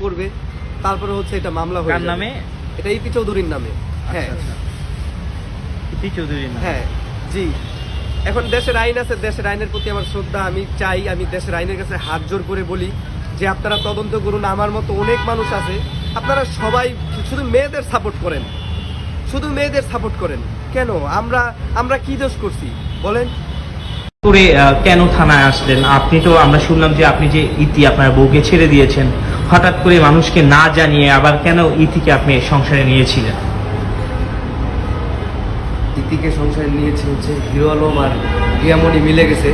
করবে তারপরে হচ্ছে এটা মামলা হয়ে যাবে। নামে? এটা ইতি চৌধুরীর নামে। হ্যাঁ। আচ্ছা, আচ্ছা। চৌধুরীর নামে। হ্যাঁ জি। এখন দেশের আইন আছে দেশের আইনের প্রতি আমার শ্রদ্ধা। আমি চাই আমি দেশের আইনের কাছে হাত জোর করে বলি যে আপনারা তদন্ত করুন। আমার মতো অনেক মানুষ আছে। আপনারা সবাই শুধু মেয়েদের সাপোর্ট করেন। শুধু মেয়েদের সাপোর্ট করেন। কেন? আমরা আমরা কি দোষ করছি? বলেন। করে কেন থানায় আসলেন? আপনি তো আমরা শুনলাম যে আপনি যে ইতি আপনার বউকে ছেড়ে দিয়েছেন। হঠাৎ করে মানুষকে না জানিয়ে আবার কেন ইতিকে আপনি সংসারে নিয়েছিলেন? ইতিকে সংসারে নিয়েছে হচ্ছে হিরো আলম আর রিয়ামণি মিলে গেছে।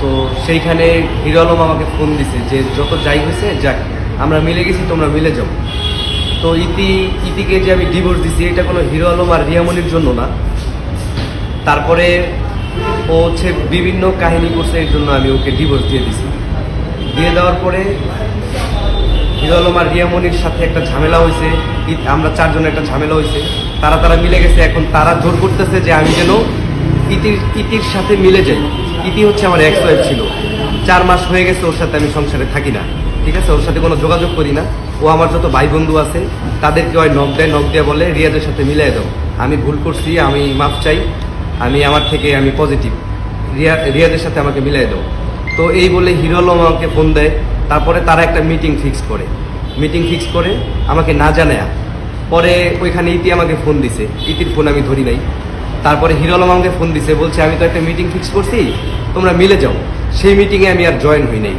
তো সেইখানে হিরো আলম আমাকে ফোন দিছে যে যত যাই হয়েছে যাক, আমরা মিলে গেছি, তোমরা মিলে যাও। তো ইতি, ইতিকে যে আমি ডিভোর্স দিছি, এটা কোনো হিরো আলম আর রিয়ামণির জন্য না। তারপরে ও হচ্ছে বিভিন্ন কাহিনী করছে, এর জন্য আমি ওকে ডিভোর্স দিয়ে দিছি। দিয়ে দেওয়ার পরে হিরো আলম আর রিয়ামণির সাথে একটা ঝামেলা হয়েছে। আমরা চারজনের একটা ঝামেলা হয়েছে। তারা তারা মিলে গেছে, এখন তারা জোর করতেছে যে আমি যেন ইতির ইতির সাথে মিলে যাই। ইতি হচ্ছে আমার এক্স ওয়াইফ ছিল। চার মাস হয়ে গেছে ওর সাথে আমি সংসারে থাকি না। ঠিক আছে? ওর সাথে কোনো যোগাযোগ করি না। ও আমার যত ভাই বন্ধু আছে, তাদেরকে হয় নখ দেয় নখ দেয় বলে, রিয়াদের সাথে মিলাই দাও। আমি ভুল করছি, আমি মাফ চাই। আমি আমার থেকে, আমি পজিটিভ রিয়া, রিয়াদের সাথে আমাকে মিলাই দাও। তো এই বলে হিরো আলম আমাকে ফোন দেয়। তারপরে তারা একটা মিটিং ফিক্স করে। মিটিং ফিক্স করে আমাকে না জানায়। পরে ওইখানে ইতি আমাকে ফোন দিছে। ইতির ফোন আমি ধরি নাই। তারপরে হিরো আলম আমাকে ফোন দিছে, বলছে, আমি তো একটা মিটিং ফিক্স করছি, তোমরা মিলে যাও। সেই মিটিংয়ে আমি আর জয়েন হই নাই।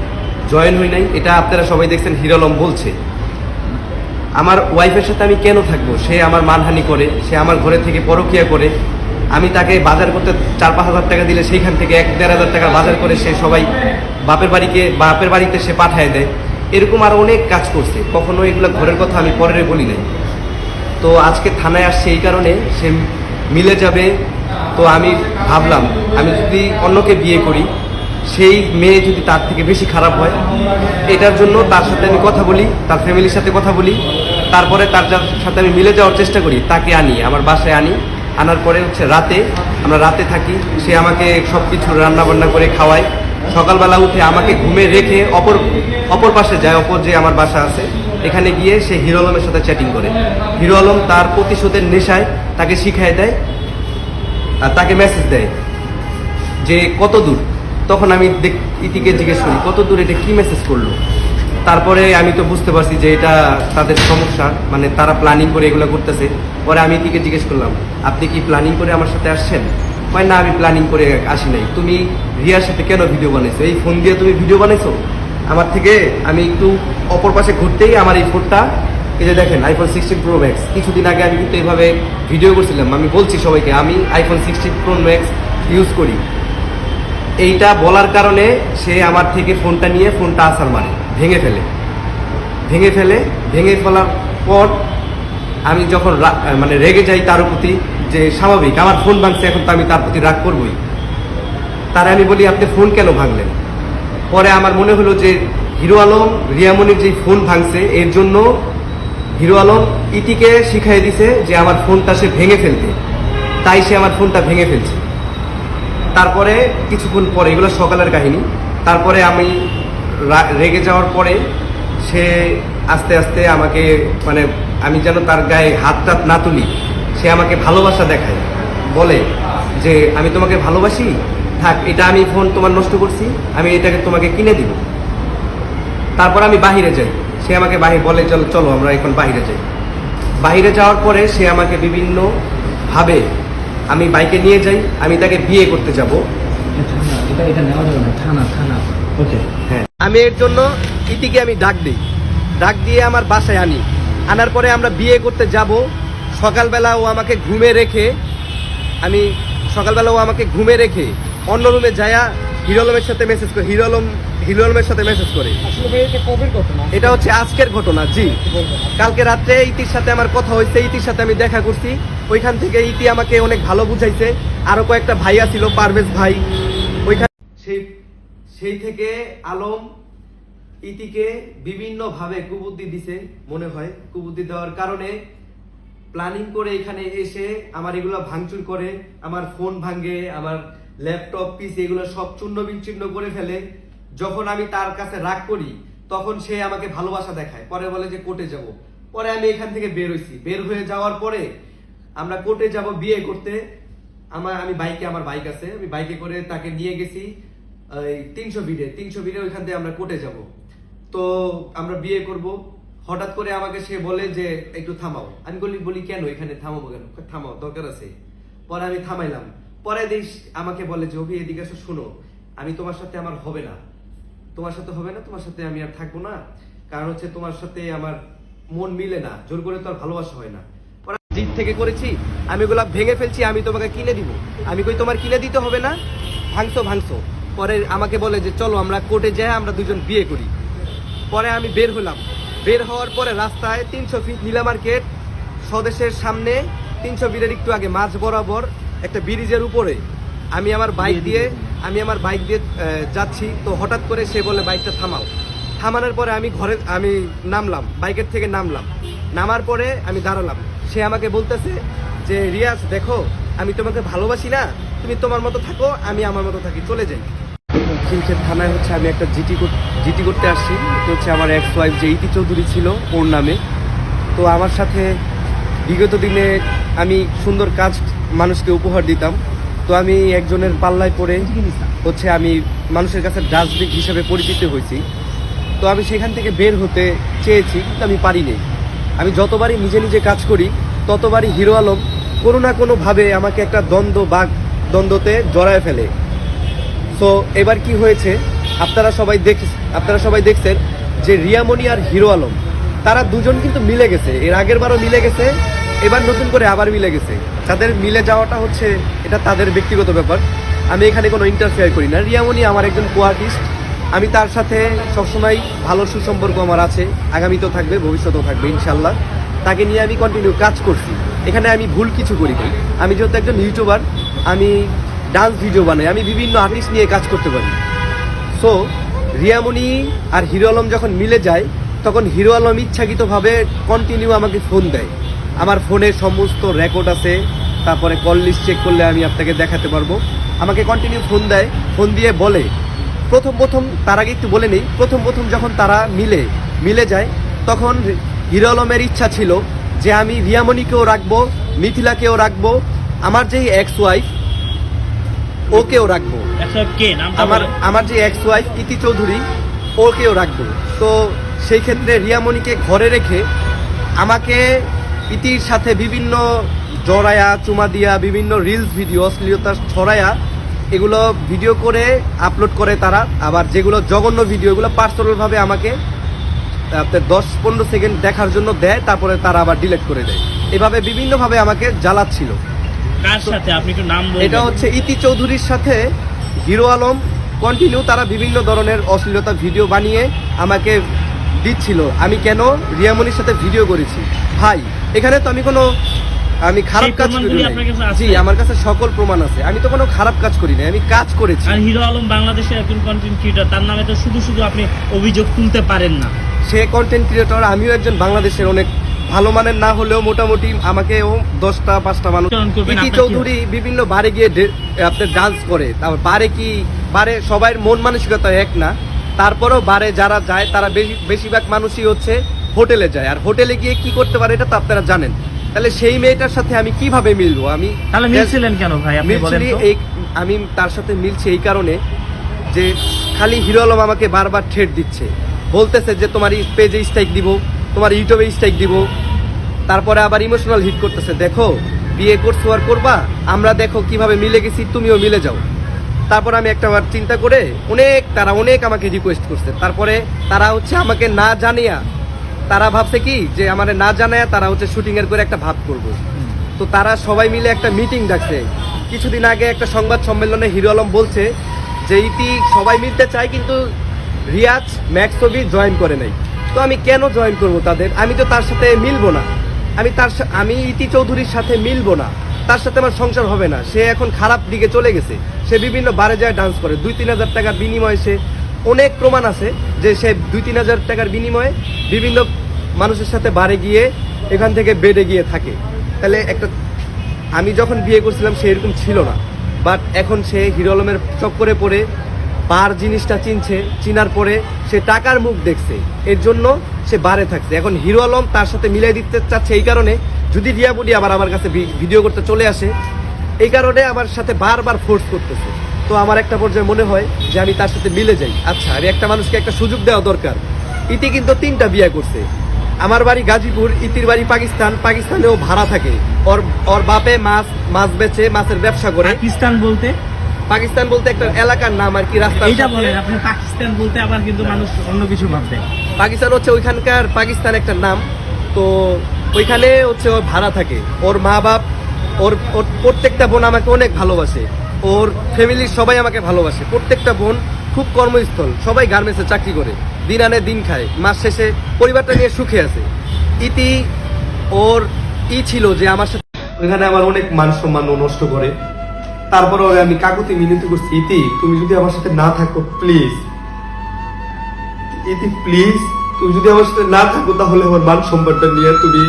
জয়েন হই নাই, এটা আপনারা সবাই দেখছেন, হিরো আলম বলছে। আমার ওয়াইফের সাথে আমি কেন থাকব? সে আমার মানহানি করে, সে আমার ঘরে থেকে পরকিয়া করে আমি তাকে বাজার করতে চার পাঁচ হাজার টাকা দিলে সেইখান থেকে এক দেড় হাজার টাকা বাজার করে সে সবাই বাপের বাড়িকে, বাপের বাড়িতে সে পাঠায় দেয়। এরকম আর অনেক কাজ করছে। কখনো এগুলো ঘরের কথা আমি পরের বলি নাই। তো আজকে থানায় আসছে এই কারণে সে মিলে যাবে। তো আমি ভাবলাম, আমি যদি অন্যকে বিয়ে করি, সেই মেয়ে যদি তার থেকে বেশি খারাপ হয়, এটার জন্য তার সাথে আমি কথা বলি, তার ফ্যামিলির সাথে কথা বলি, তারপরে তার সাথে আমি মিলে যাওয়ার চেষ্টা করি, তাকে আনি, আমার বাসায় আনি। আনার পরে হচ্ছে রাতে, আমরা রাতে থাকি, সে আমাকে সব কিছু রান্না বান্না করে খাওয়ায়। সকালবেলা উঠে আমাকে ঘুমে রেখে অপর অপর পাশে যায়, অপর যে আমার বাসা আছে, এখানে গিয়ে সে হিরো আলমের সাথে চ্যাটিং করে। হিরো আলম তার প্রতিশোধের নেশায় তাকে শিখায় দেয়, আর তাকে মেসেজ দেয় যে, কত দূর? তখন আমি ইতিকে জিজ্ঞেস করি, কত দূর এটা কি মেসেজ করল? তারপরে আমি তো বুঝতে পারছি যে এটা তাদের সমস্যা মানে তারা প্ল্যানিং করে এগুলো করতেছে। পরে আমি ইতিকে জিজ্ঞেস করলাম, আপনি কি প্ল্যানিং করে আমার সাথে আসছেন? হয় না, আমি প্ল্যানিং করে আসি নাই। তুমি রিয়ার সাথে কেন ভিডিও বানাইছো? এই ফোন দিয়ে তুমি ভিডিও বানাইছো? আমার থেকে আমি একটু অপর পাশে ঘুরতেই আমার এই ফোনটা এই যে দেখেন আইফোন সিক্সটিন প্রো ম্যাক্স কিছুদিন আগে আমি কিন্তু এইভাবে ভিডিও করছিলাম। আমি বলছি সবাইকে, আমি iPhone sixteen pro max use করি। এইটা বলার কারণে সে আমার থেকে ফোনটা নিয়ে ফোনটা আসার মানে। ভেঙে ফেলে। ভেঙে ফেলে, ভেঙে ফেলার পর আমি যখন মানে রেগে যাই তার প্রতি যে স্বাভাবিক, আমার ফোন ভাঙছে, এখন তো আমি তার প্রতি রাগ করবই। তারে আমি বলি, আপনি ফোন কেন ভাঙলেন? পরে আমার মনে হলো যে হিরো আলম রিয়ামনির যে ফোন ভাঙছে, এর জন্য হিরো আলম ইতিকে শিখাই দিছে যে আমার ফোনটা সে ভেঙে ফেলতে তাই সে আমার ফোনটা ভেঙে ফেলছে। তারপরে কিছুক্ষণ পরে, এগুলো সকালের কাহিনী, তারপরে আমি রেগে যাওয়ার পরে সে আস্তে আস্তে আমাকে মানে আমি যেন তার গায়ে হাত টাত না তুলি সে আমাকে ভালোবাসা দেখায়। বলে যে আমি তোমাকে ভালোবাসি? থাক এটা আমি ফোন তোমার নষ্ট করছি আমি এটাকে তোমাকে কিনে দিব। তারপর আমি বাহিরে যাই। সে আমাকে বাহির বলে চলো চলো আমরা এখন বাহিরে যাই। বাইরে যাওয়ার পরে সে আমাকে বিভিন্ন ভাবে আমি বাইকে নিয়ে যাই আমি তাকে বিয়ে করতে যাব। এটা এটা নেওয়া যাবে না থানা থানা। ওকে আমি এর জন্য ইতিকে আমি ডাক দিই। ডাক দিয়ে আমার বাসায় আনি। আনার পরে আমরা বিয়ে করতে যাব। সকালবেলা ও আমাকে ঘুমে রেখে আমি সকালবেলা ও আমাকে ঘুমে রেখে অন্য রুমে যায়া হিরোলমের সাথে মেসেজ করে হিরোলম হিরোলমের সাথে মেসেজ করে। এটা হচ্ছে আজকের ঘটনা জি। কালকে রাত্রে ইতির সাথে আমার কথা হয়েছে ইতির সাথে আমি দেখা করছি। ওইখান থেকে ইতি আমাকে অনেক ভালো বুঝাইছে। আরও কয়েকটা ভাইয়া ছিল পারভেজ ভাই। ওইখান সেই সেই থেকে আলম ইতিকে বিভিন্ন ভাবে কুবুদ্ধি দিছে, মনে হয়, কুবুদ্ধি দেওয়ার কারণে। প্ল্যানিং করে এখানে এসে আমার এগুলো ভাঙচুর করে, আমার ফোন ভাঙে, আমার ল্যাপটপ, পিস এগুলো সব চূর্ণ বিচ্ছিন্ন করে ফেলে। যখন আমি তার কাছে রাগ করি, তখন সে আমাকে ভালোবাসা দেখায়। পরে বলে যে, কোর্টে যাব। পরে আমি এখান থেকে বের হয়েছি বের হয়ে যাওয়ার পরে আমরা কোর্টে যাব বিয়ে করতে। আমার, আমি বাইকে, আমার বাইক আছে। আমি বাইকে করে তাকে নিয়ে গেছি। তিনশো বিডে তিনশো বিডে ওইখান থেকে আমরা কোর্টে যাব। তো আমরা বিয়ে করব। হঠাৎ করে আমাকে সে বলে যে, একটু থামাও। আমি বলি বলি কেন এখানে থামাবো কেন? থামাও, দরকার আছে। পরে আমি থামাইলাম। পরে দেশ আমাকে বলে যে অভি এদিকে এসো, শোনো, আমি তোমার সাথে আমার হবে না। তোমার সাথে হবে না, তোমার সাথে আমি আর থাকব না। কারণ হচ্ছে তোমার সাথে আমার মন মিলে না, জোর করে তো আর ভালোবাসা হয় না। জিদ থেকে করেছি, আমি ওগুলা ভেঙে ফেলছি, আমি তোমাকে কিনে দিব। আমি কই, তোমার কিনে দিতে হবে না? ভাঙছো ভাঙছো। পরে আমাকে বলে যে চলো আমরা কোর্টে যাই আমরা দুজন বিয়ে করি। পরে আমি বের হলাম। বের হওয়ার পরে রাস্তায় তিনশো ফিট নীলা মার্কেট স্বদেশের সামনে তিনশো ফিটের একটু আগে মাঝ বরাবর একটা ব্রিজের উপরে। আমি আমার বাইক দিয়ে আমি আমার বাইক দিয়ে যাচ্ছি। তো হঠাৎ করে সে বলে বাইকটা থামাও। থামানোর পরে আমি ঘরে আমি নামলাম বাইকের থেকে নামলাম। নামার পরে আমি দাঁড়ালাম। সে আমাকে বলতেছে যে রিয়াজ দেখো আমি তোমাকে ভালোবাসি না। তুমি তোমার মতো থাকো আমি আমার মতো থাকি। চলে যাই। খিলক্ষেত থানায় হচ্ছে আমি একটা জিটি জিটি করতে আসছি। তো হচ্ছে আমার এক্স ওয়াইফ যে ইতি চৌধুরী ছিল, ওর নামে। তো আমার সাথে বিগত দিনে আমি সুন্দর কাজ মানুষকে উপহার দিতাম। তো আমি একজনের পাল্লায় পড়ে হচ্ছে আমি মানুষের কাছে ডাস্টবিন হিসাবে পরিচিত হয়েছি। তো আমি সেখান থেকে বের হতে চেয়েছি, কিন্তু আমি পারিনি আমি যতবারই নিজে নিজে কাজ করি, ততবারই হিরো আলম কোনো না কোনোভাবে আমাকে একটা দ্বন্দ্ব বাঘ দ্বন্দ্বতে জড়ায় ফেলে। সো এবার কি হয়েছে? আপনারা সবাই দেখ, আপনারা সবাই দেখছেন যে রিয়ামণি আর হিরো আলম, তারা দুজন কিন্তু মিলে গেছে। এর আগের বারও মিলে গেছে, এবার নতুন করে আবার মিলে গেছে। তাদের মিলে যাওয়াটা হচ্ছে, এটা তাদের ব্যক্তিগত ব্যাপার। আমি এখানে কোনো ইন্টারফেয়ার করি না। রিয়ামণি আমার একজন কো আর্টিস্ট আমি তার সাথে সবসময় ভালো সুসম্পর্ক আমার আছে। আগামীতেও থাকবে, ভবিষ্যতেও থাকবে ইনশাল্লাহ তাকে নিয়ে আমি কন্টিনিউ কাজ করছি। এখানে আমি ভুল কিছু করি। আমি যেহেতু একজন ইউটিউবার আমি ডান্স ভিডিও বানাই। আমি বিভিন্ন আর্টিস্ট নিয়ে কাজ করতে পারি। সো রিয়ামণি আর হিরো আলম যখন মিলে যায়, তখন হিরো আলম ইচ্ছাকৃতভাবে কন্টিনিউ আমাকে ফোন দেয়। আমার ফোনে সমস্ত রেকর্ড আছে। তারপরে কল লিস্ট চেক করলে আমি আপনাকে দেখাতে পারব। আমাকে কন্টিনিউ ফোন দেয়। ফোন দিয়ে বলে। প্রথম প্রথম, তার আগে একটু বলে নেই। প্রথম প্রথম যখন তারা মিলে মিলে যায়, তখন হিরো আলমের ইচ্ছা ছিল যে আমি রিয়ামণিকেও রাখব, মিথিলাকেও রাখব। আমার যেই এক্স ওয়াইফ ওকেও রাখব। আচ্ছা আমার আমার যে এক্স ওয়াইফ ইতি চৌধুরী ওকেও রাখব। তো সেই ক্ষেত্রে রিয়ামণিকে ঘরে রেখে আমাকে ইতির সাথে বিভিন্ন জড়ায়া চুমা দিয়া বিভিন্ন রিলস ভিডিও অশ্লীলতা ছড়ায়া এগুলো ভিডিও করে আপলোড করে তারা। আবার যেগুলো জঘন্য ভিডিও এগুলো পার্সোনালভাবে আমাকে আপনার দশ পনেরো সেকেন্ড দেখার জন্য দেয় তারপরে তারা আবার ডিলেট করে দেয়। এভাবে বিভিন্নভাবে আমাকে জ্বালাচ্ছিল। কার সাথে? আপনি একটু নাম বলবেন। এটা হচ্ছে ইতি চৌধুরীর সাথে হিরো আলম কন্টিনিউ তারা বিভিন্ন ধরনের অশ্লীলতা ভিডিও বানিয়ে আমাকে দিচ্ছিল। আমি কেন রিয়ামনির সাথে ভিডিও করেছি? ভাই এখানে তো আমি কোনো আমি খারাপ কাজ করি? জি আমার কাছে সকল প্রমাণ আছে। আমি তো কোনো খারাপ কাজ করি নাই আমি কাজ করেছি। আর হিরো আলম বাংলাদেশের একজন কন্টেন্ট ক্রিয়েটর তার নামে তো শুধু শুধু আপনি অভিযোগ তুলতে পারেন না। সে কন্টেন্ট ক্রিয়েটর আমিও একজন বাংলাদেশের অনেক ভালো মানের না হলেও মোটামুটি আমাকেও দশটা পাঁচটা মানুষ ইতি চৌধুরী বিভিন্ন বারে গিয়ে আপনার ডান্স করে। তারপর বারে কি বারে সবাই মন মানসিকতা এক না। তারপরেও বারে যারা যায় তারা বেশি- বেশিরভাগ মানুষই হচ্ছে হোটেলে যায়। আর হোটেলে গিয়ে কি করতে পারে এটা তো আপনারা জানেন। তাহলে সেই মেয়েটার সাথে আমি কীভাবে মিলবো? আমি তাহলে মিলছিলেন কেন ভাই? আপনি বলেন তো? এই আমি তার সাথে মিলছি এই কারণে যে খালি হিরো আলম আমাকে বারবার ঠেট দিচ্ছে। বলতেছে যে তোমার পেজে স্ট্রাইক দিব। তোমার ইউটিউবে স্ট্রাইক দিব। তারপরে আবার ইমোশনাল হিট করতেছে। দেখো, বিয়ে করছ আর করবা, আমরা দেখো কীভাবে মিলে গেছি, তুমিও মিলে যাও। তারপর আমি একটা বার চিন্তা করে অনেক, তারা অনেক আমাকে রিকোয়েস্ট করছে। তারপরে তারা হচ্ছে আমাকে না জানিয়া, তারা ভাবছে কি যে আমার না জানায় তারা হচ্ছে শুটিং এর করে একটা ভাব করব। তো তারা সবাই মিলে একটা মিটিং ডাকছে। কিছুদিন আগে একটা সংবাদ সম্মেলনে হিরো আলম বলছে যে, ইতি সবাই মিলতে চায়, কিন্তু রিয়াজ, ম্যাক্স ছবি জয়েন করে নাই। তো আমি কেন জয়েন করব তাদের? আমি তো তার সাথে মিলবো না। আমি তার আমি ইতি চৌধুরীর সাথে মিলবো না। তার সাথে আমার সংসার হবে না। সে এখন খারাপ দিকে চলে গেছে। সে বিভিন্ন বারে যায় ডান্স করে। দুই তিন হাজার টাকার বিনিময়ে সে অনেক প্রমাণ আছে যে সে দুই তিন হাজার টাকার বিনিময়ে বিভিন্ন মানুষের সাথে বারে গিয়ে এখান থেকে বেডে গিয়ে থাকে। তাহলে একটা আমি যখন বিয়ে করছিলাম সে এরকম ছিল না। বাট এখন সে হিরো আলমের চক্করে পড়ে বার জিনিসটা চিনছে, চিনার পরে সে টাকার মুখ দেখছে। এর জন্য সে বারে থাকছে। এখন হিরো আলম তার সাথে মিলাই দিতে চাচ্ছে এই কারণে, যদি রিয়া বুডি আবার আমার কাছে ভিডিও করতে চলে আসে, এই কারণে আমার সাথে বারবার ফোর্স করতেছে। তো আমার একটা পর্যায়ে মনে হয় যে আমি তার সাথে মিলে যাই। আচ্ছা আমি একটা মানুষকে একটা সুযোগ দেওয়া দরকার। ইতি কিন্তু তিনটা বিয়ে করছে। আমার বাড়ি গাজীপুর, ইতির বাড়ি পাকিস্তান, পাকিস্তানেও ভাড়া থাকে। ওর ওর বাপে মাছ মাছ বেচে মাছের ব্যবসা করে। পাকিস্তান বলতে? পাকিস্তান বলতে একটা এলাকার নাম আর কি রাস্তা এইটা বলেন আপনি পাকিস্তান বলতে আবার কিন্তু মানুষ অন্য কিছু ভাববে। পাকিস্তান হচ্ছে ওইখানকার পাকিস্তান একটা নাম তো ওইখানে হচ্ছে ওর ভাড়া থাকে। ওর মা বাপ ওর ওর প্রত্যেকটা বোন আমাকে অনেক ভালোবাসে। ওর ফ্যামিলির সবাই আমাকে ভালোবাসে। প্রত্যেকটা বোন খুব কর্মস্থল সবাই গার্মেন্টসে চাকরি করে। দিন আনে দিন খায় মাস শেষে পরিবারটা নিয়ে সুখে আছে। ইতি ওর ই ছিল যে আমার সাথে ওইখানে আমার অনেক মান সম্মান নষ্ট করে। তারপরে আমি কাকুতি মিনতি করছি, ইতি, তুমি যদি আমার সাথে না থাকো প্লিজ ইতি প্লিজ তুমি যদি আমার সাথে না থাকো, তাহলে আমার মান সম্মানটা নিয়ে তুমি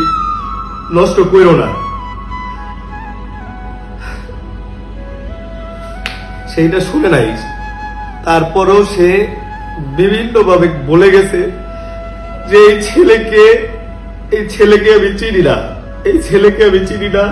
নষ্ট করো না। সেইটা শুনে নাই। তারপরেও সে বিভিন্ন ভাবে বলে গেছে যে, এই ছেলেকে এই ছেলেকে আমি চিনি না, এই ছেলেকে আমি চিনি না।